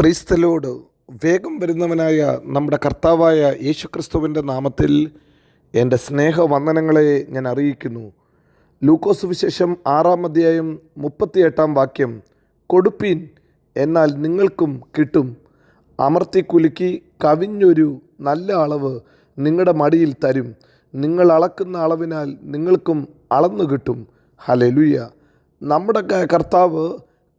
ക്രൈസ്തലോട് വേഗം വരുന്നവനായ നമ്മുടെ കർത്താവായ യേശുക്രിസ്തുവിന്റെ നാമത്തിൽ എന്റെ സ്നേഹവന്ദനങ്ങളെ ഞാൻ അറിയിക്കുന്നു. ലൂക്കോസ് വിശേഷം ആറാം അധ്യായം മുപ്പത്തിയെട്ടാം വാക്യം കൊടുപ്പീൻ എന്നാൽ നിങ്ങൾക്കും കിട്ടും. അമർത്തി കുലുക്കി കവിഞ്ഞൊരു നല്ല അളവ് നിങ്ങളുടെ മടിയിൽ തരും. നിങ്ങൾ അളക്കുന്ന അളവിനാൽ നിങ്ങൾക്കും അളന്നു കിട്ടും. ഹലലുയ നമ്മുടെ കർത്താവ്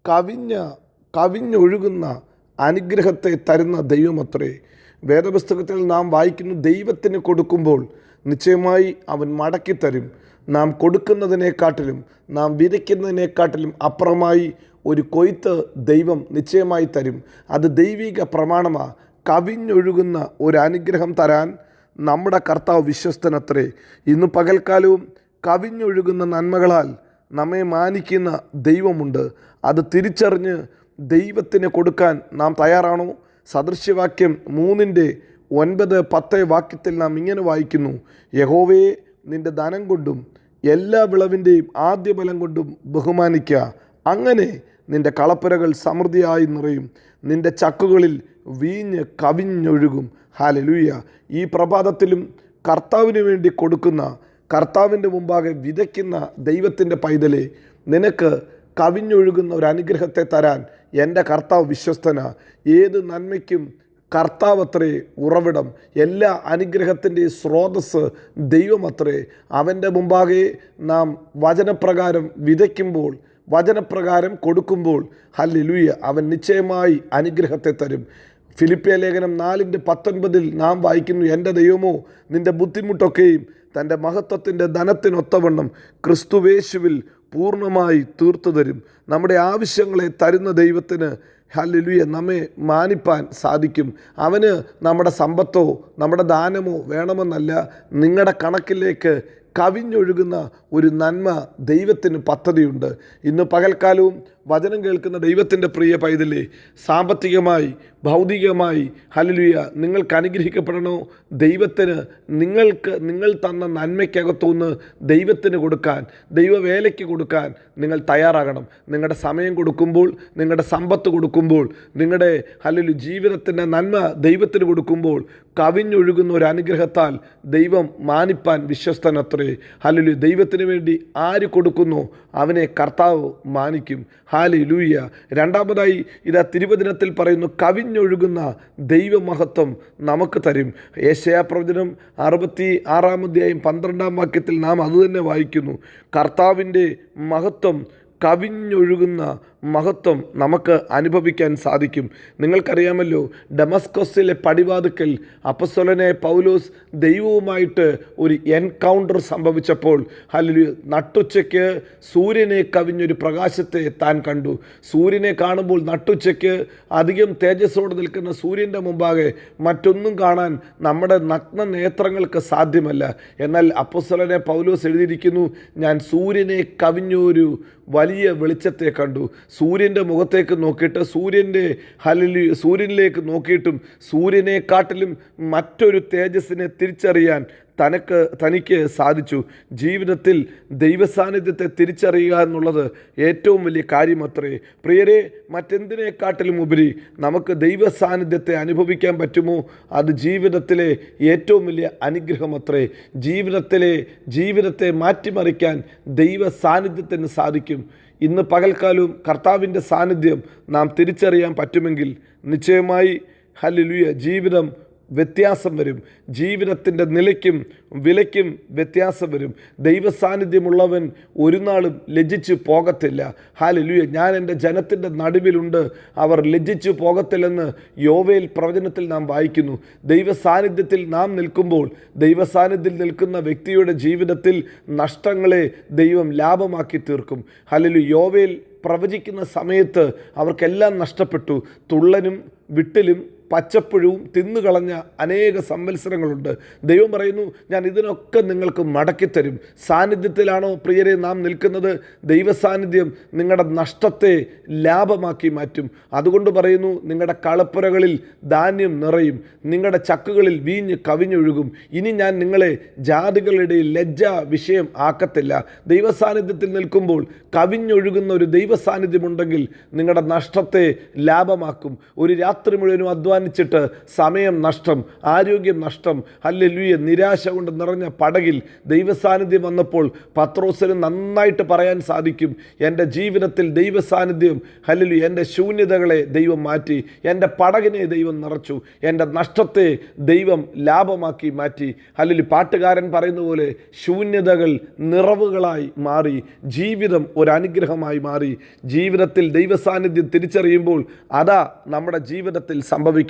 കവിഞ്ഞ കവിഞ്ഞൊഴുകുന്ന അനുഗ്രഹത്തെ തരുന്ന ദൈവമത്രേ. വേദപുസ്തകത്തിൽ നാം വായിക്കുന്ന ദൈവത്തിന് കൊടുക്കുമ്പോൾ നിശ്ചയമായി അവൻ മടക്കിത്തരും. നാം കൊടുക്കുന്നതിനെക്കാട്ടിലും നാം വിതയ്ക്കുന്നതിനെക്കാട്ടിലും അപ്പുറമായി ഒരു കൊയ്ത്ത് ദൈവം നിശ്ചയമായി തരും. അത് ദൈവിക പ്രമാണമാണ് കവിഞ്ഞൊഴുകുന്ന ഒരു അനുഗ്രഹം തരാൻ നമ്മുടെ കർത്താവ് വിശ്വസ്തനത്രേ. ഇന്ന് പകൽക്കാലവും കവിഞ്ഞൊഴുകുന്ന നന്മകളാൽ നമ്മെ മാനിക്കുന്ന ദൈവമുണ്ട്. അത് തിരിച്ചറിഞ്ഞ് ദൈവത്തിന് കൊടുക്കാൻ നാം തയ്യാറാണോ? സദൃശ്യവാക്യം മൂന്നിന്റെ ഒൻപത് പത്ത് വാക്യത്തിൽ നാം ഇങ്ങനെ വായിക്കുന്നു. യഹോവയെ നിന്റെ ധനം കൊണ്ടും എല്ലാ വിളവിന്റെയും ആദ്യ ബലം കൊണ്ടും ബഹുമാനിക്കുക അങ്ങനെ നിന്റെ കളപ്പുരകൾ സമൃദ്ധിയായി നിറയും. നിന്റെ ചക്കുകളിൽ വീഞ്ഞ് കവിഞ്ഞൊഴുകും. ഹാലലൂയ ഈ പ്രഭാതത്തിലും കർത്താവിന് വേണ്ടി കൊടുക്കുന്ന കർത്താവിന്റെ മുമ്പാകെ വിതയ്ക്കുന്ന ദൈവത്തിന്റെ പൈതലെ നിനക്ക് കവിഞ്ഞൊഴുകുന്ന ഒരു അനുഗ്രഹത്തെ തരാൻ എന്റെ കർത്താവ് വിശ്വസ്തന. ഏത് നന്മയ്ക്കും കർത്താവത്രേ ഉറവിടം. എല്ലാ അനുഗ്രഹത്തിന്റെ സ്രോതസ് ദൈവമത്രേ അവന്റെ മുമ്പാകെ നാം വചനപ്രകാരം വിതയ്ക്കുമ്പോൾ വചനപ്രകാരം കൊടുക്കുമ്പോൾ ഹല്ലിലൂയ അവൻ നിശ്ചയമായി അനുഗ്രഹത്തെ തരും. ഫിലിപ്പിയ ലേഖനം നാലിന്റെ പത്തൊൻപതിൽ നാം വായിക്കുന്നു എന്റെ ദൈവമോ നിന്റെ ബുദ്ധിമുട്ടൊക്കെയും തന്റെ മഹത്വത്തിന്റെ ധനത്തിനൊത്തവണ്ണം ക്രിസ്തുവേശുവിൽ പൂർണമായി തീർത്തു തരും നമ്മുടെ ആവശ്യങ്ങളെ തരുന്ന ദൈവത്തിന് ഹല്ലുയ നമ്മെ മാനിപ്പാൻ സാധിക്കും. അവന് നമ്മുടെ സമ്പത്തോ നമ്മുടെ ദാനമോ വേണമെന്നല്ല. നിങ്ങളുടെ കണക്കിലേക്ക് കവിഞ്ഞൊഴുകുന്ന ഒരു നന്മ ദൈവത്തിന് പദ്ധതിയുണ്ട്. ഇന്ന് പകൽക്കാലവും വചനം കേൾക്കുന്ന ദൈവത്തിന്റെ പ്രിയ പൈതലേ സാമ്പത്തികമായി ഭൗതികമായി ഹലലുയ നിങ്ങൾക്ക് അനുഗ്രഹിക്കപ്പെടണോ? ദൈവത്തിന് നിങ്ങൾക്ക് നിങ്ങൾ തന്ന നന്മയ്ക്കകത്തുനിന്ന് ദൈവത്തിന് കൊടുക്കാൻ ദൈവവേലയ്ക്ക് കൊടുക്കാൻ നിങ്ങൾ തയ്യാറാകണം. നിങ്ങളുടെ സമയം കൊടുക്കുമ്പോൾ നിങ്ങളുടെ സമ്പത്ത് കൊടുക്കുമ്പോൾ നിങ്ങളുടെ ഹലലു ജീവിതത്തിന്റെ നന്മ ദൈവത്തിന് കൊടുക്കുമ്പോൾ കവിഞ്ഞൊഴുകുന്ന ഒരു അനുഗ്രഹത്താൽ ദൈവം മാനിപ്പാൻ വിശ്വസ്തനത്രേ. ഹലലു ദൈവത്തിന് വേണ്ടി ആര് കൊടുക്കുന്നു അവനെ കർത്താവ് മാനിക്കും. ഹാലി ലൂയ്യ രണ്ടാമതായി ഇതാ തിരുവചനത്തിൽ പറയുന്നു കവിഞ്ഞൊഴുകുന്ന ദൈവമഹത്വം നമുക്ക് തരും. ഏഷ്യാ പ്രവചനം അറുപത്തി ആറാം അധ്യായം പന്ത്രണ്ടാം വാക്യത്തിൽ നാം അതുതന്നെ വായിക്കുന്നു. കർത്താവിന്റെ മഹത്വം കവിഞ്ഞൊഴുകുന്ന മഹത്വം നമുക്ക് അനുഭവിക്കാൻ സാധിക്കും. നിങ്ങൾക്കറിയാമല്ലോ ഡമസ്കോസിലെ പടിവാതുക്കൽ അപ്പസ്വലനെ പൗലോസ് ദൈവവുമായിട്ട് ഒരു എൻകൗണ്ടർ സംഭവിച്ചപ്പോൾ ഹല്ലേലൂയ നട്ടുച്ചയ്ക്ക് സൂര്യനെ കവിഞ്ഞൊരു പ്രകാശത്തെ താൻ കണ്ടു. സൂര്യനെ കാണുമ്പോൾ നട്ടുച്ചയ്ക്ക് അധികം തേജസ്സോടെ നിൽക്കുന്ന സൂര്യന്റെ മുമ്പാകെ മറ്റൊന്നും കാണാൻ നമ്മുടെ നഗ്ന നേത്രങ്ങൾക്ക് സാധ്യമല്ല. എന്നാൽ അപ്പസ്വലനെ പൗലോസ് എഴുതിയിരിക്കുന്നു ഞാൻ സൂര്യനെ കവിഞ്ഞൊരു വലിയ വെളിച്ചത്തെ കണ്ടു. സൂര്യന്റെ മുഖത്തേക്ക് നോക്കിയിട്ട് സൂര്യന്റെ ഹലിലി സൂര്യനിലേക്ക് നോക്കിയിട്ടും സൂര്യനെക്കാട്ടിലും മറ്റൊരു തേജസ്സിനെ തിരിച്ചറിയാൻ തനക്ക് തനിക്ക് സാധിച്ചു. ജീവിതത്തിൽ ദൈവസാന്നിധ്യത്തെ തിരിച്ചറിയുക എന്നുള്ളത് ഏറ്റവും വലിയ കാര്യമത്രേ പ്രിയരെ മറ്റെന്തിനേക്കാട്ടിലും ഉപരി നമുക്ക് ദൈവ സാന്നിധ്യത്തെ അനുഭവിക്കാൻ പറ്റുമോ? അത് ജീവിതത്തിലെ ഏറ്റവും വലിയ അനുഗ്രഹമത്രേ ജീവിതത്തിലെ ജീവിതത്തെ മാറ്റിമറിക്കാൻ ദൈവ സാന്നിധ്യത്തിന് സാധിക്കും. ഇന്ന് പകൽക്കാലവും കർത്താവിന്റെ സാന്നിധ്യം നാം തിരിച്ചറിയാൻ പറ്റുമെങ്കിൽ നിശ്ചയമായി ഹല്ലുയ ജീവിതം വ്യത്യാസം വരും. ജീവിതത്തിന്റെ നിലയ്ക്കും വിലയ്ക്കും വ്യത്യാസം വരും. ദൈവസാന്നിധ്യമുള്ളവൻ ഒരു നാളും ലജ്ജിച്ച് പോകത്തില്ല. ഹാലലുയ ഞാൻ എന്റെ ജനത്തിന്റെ നടുവിലുണ്ട്. അവർ ലജ്ജിച്ച് പോകത്തില്ലെന്ന് യോവയിൽ പ്രവചനത്തിൽ നാം വായിക്കുന്നു. ദൈവസാന്നിധ്യത്തിൽ നാം നിൽക്കുമ്പോൾ ദൈവ സാന്നിധ്യത്തിൽ നിൽക്കുന്ന വ്യക്തിയുടെ ജീവിതത്തിൽ നഷ്ടങ്ങളെ ദൈവം ലാഭമാക്കി തീർക്കും. ഹലലു യോവയിൽ പ്രവചിക്കുന്ന സമയത്ത് അവർക്കെല്ലാം നഷ്ടപ്പെട്ടു. തുള്ളനും വിട്ടിലും പച്ചപ്പുഴവും തിന്നുകളഞ്ഞ അനേക സംവത്സരങ്ങളുണ്ട്. ദൈവം പറയുന്നു ഞാൻ ഇതിനൊക്കെ നിങ്ങൾക്ക് മടക്കിത്തരും. സാന്നിധ്യത്തിലാണോ പ്രിയരെ നാം നിൽക്കുന്നത്? ദൈവസാന്നിധ്യം നിങ്ങളുടെ നഷ്ടത്തെ ലാഭമാക്കി മാറ്റും. അതുകൊണ്ട് പറയുന്നു നിങ്ങളുടെ കളപ്പുരകളിൽ ധാന്യം നിറയും. നിങ്ങളുടെ ചക്കുകളിൽ വീഞ്ഞ് കവിഞ്ഞൊഴുകും. ഇനി ഞാൻ നിങ്ങളെ ജാതികളുടെ ലജ്ജ വിഷയം ആക്കത്തില്ല. ദൈവസാന്നിധ്യത്തിൽ നിൽക്കുമ്പോൾ കവിഞ്ഞൊഴുകുന്ന ഒരു ദൈവസാന്നിധ്യമുണ്ടെങ്കിൽ നിങ്ങളുടെ നഷ്ടത്തെ ലാഭമാക്കും. ഒരു രാത്രി മുഴുവനും അധ്വാനിച്ചിട്ട് സമയം നഷ്ടം ആരോഗ്യം നഷ്ടം അല്ലെലുയ നിരാശ കൊണ്ട് നിറഞ്ഞ പടകിൽ ദൈവസാന്നിധ്യം വന്നപ്പോൾ പത്രോസിന് നന്നായിട്ട് പറയാൻ സാധിക്കും. എന്റെ ജീവിതത്തിൽ ദൈവസാന്നിധ്യം സാന്നിധ്യം ഹല്ലലു എന്റെ ശൂന്യതകളെ ദൈവം മാറ്റി എന്റെ പടകിനെ ദൈവം നിറച്ചു എന്റെ നഷ്ടത്തെ ദൈവം ലാഭമാക്കി മാറ്റി. അല്ലെ പാട്ടുകാരൻ പറയുന്ന പോലെ ശൂന്യതകൾ നിറവുകളായി മാറി ജീവിതം ഒരു അനുഗ്രഹമായി മാറി. ജീവിതത്തിൽ ദൈവസാന്നിധ്യം തിരിച്ചറിയുമ്പോൾ അതാ നമ്മുടെ ജീവിതത്തിൽ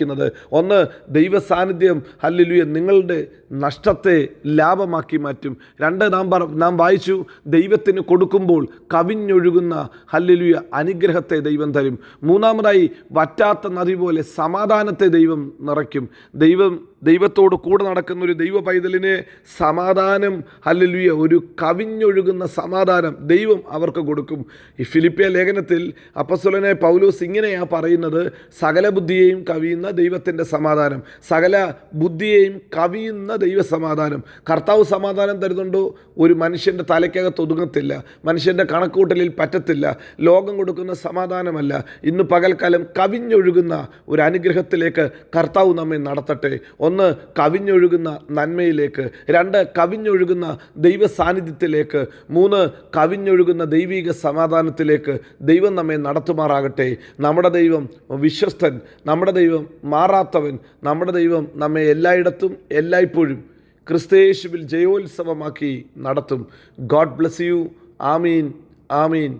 സംഭവിക്കുന്നത്. ഒന്ന് ദൈവ സാന്നിധ്യം ഹല്ലിലുയ നിങ്ങളുടെ നഷ്ടത്തെ ലാഭമാക്കി മാറ്റും. രണ്ട് നാം പറ നാം വായിച്ചു ദൈവത്തിന് കൊടുക്കുമ്പോൾ കവിഞ്ഞൊഴുകുന്ന ഹല്ലിലുയ അനുഗ്രഹത്തെ ദൈവം തരും. മൂന്നാമതായി വറ്റാത്ത നദി പോലെ സമാധാനത്തെ ദൈവം നിറയ്ക്കും. ദൈവം ദൈവത്തോട് കൂടെ നടക്കുന്ന ഒരു ദൈവ പൈതലിനെ സമാധാനം ഹല്ലുയ ഒരു കവിഞ്ഞൊഴുകുന്ന സമാധാനം ദൈവം അവർക്ക് കൊടുക്കും. ഈ ഫിലിപ്പിയ ലേഖനത്തിൽ അപ്പസ്വലനെ പൗലോസ് ഇങ്ങനെയാണ് പറയുന്നത് സകല ബുദ്ധിയെയും കവിയുന്ന ദൈവത്തിന്റെ സമാധാനം സകല ബുദ്ധിയെയും കവിയുന്ന ദൈവ സമാധാനം. കർത്താവ് സമാധാനം തരുന്നുണ്ടോ? ഒരു മനുഷ്യന്റെ തലയ്ക്കകത്ത് ഒതുങ്ങത്തില്ല മനുഷ്യന്റെ കണക്കൂട്ടലിൽ പറ്റത്തില്ല ലോകം കൊടുക്കുന്ന സമാധാനമല്ല. ഇന്ന് പകൽക്കാലം കവിഞ്ഞൊഴുകുന്ന ഒരു അനുഗ്രഹത്തിലേക്ക് കർത്താവ് നമ്മെ നടത്തട്ടെ. ഒന്ന് കവിഞ്ഞൊഴുകുന്ന നന്മയിലേക്ക് രണ്ട് കവിഞ്ഞൊഴുകുന്ന ദൈവ സാന്നിധ്യത്തിലേക്ക് മൂന്ന് കവിഞ്ഞൊഴുകുന്ന ദൈവിക സമാധാനത്തിലേക്ക് ദൈവം നമ്മെ നടത്തുമാറാകട്ടെ. നമ്മുടെ ദൈവം വിശ്വസ്തൻ നമ്മുടെ ദൈവം മാറാത്തവൻ നമ്മുടെ ദൈവം നമ്മെ എല്ലായിടത്തും എല്ലായ്പ്പോഴും ക്രിസ്തയേശുവിൽ ജയോത്സവമാക്കി നടത്തും. God bless you. Amin. Amin.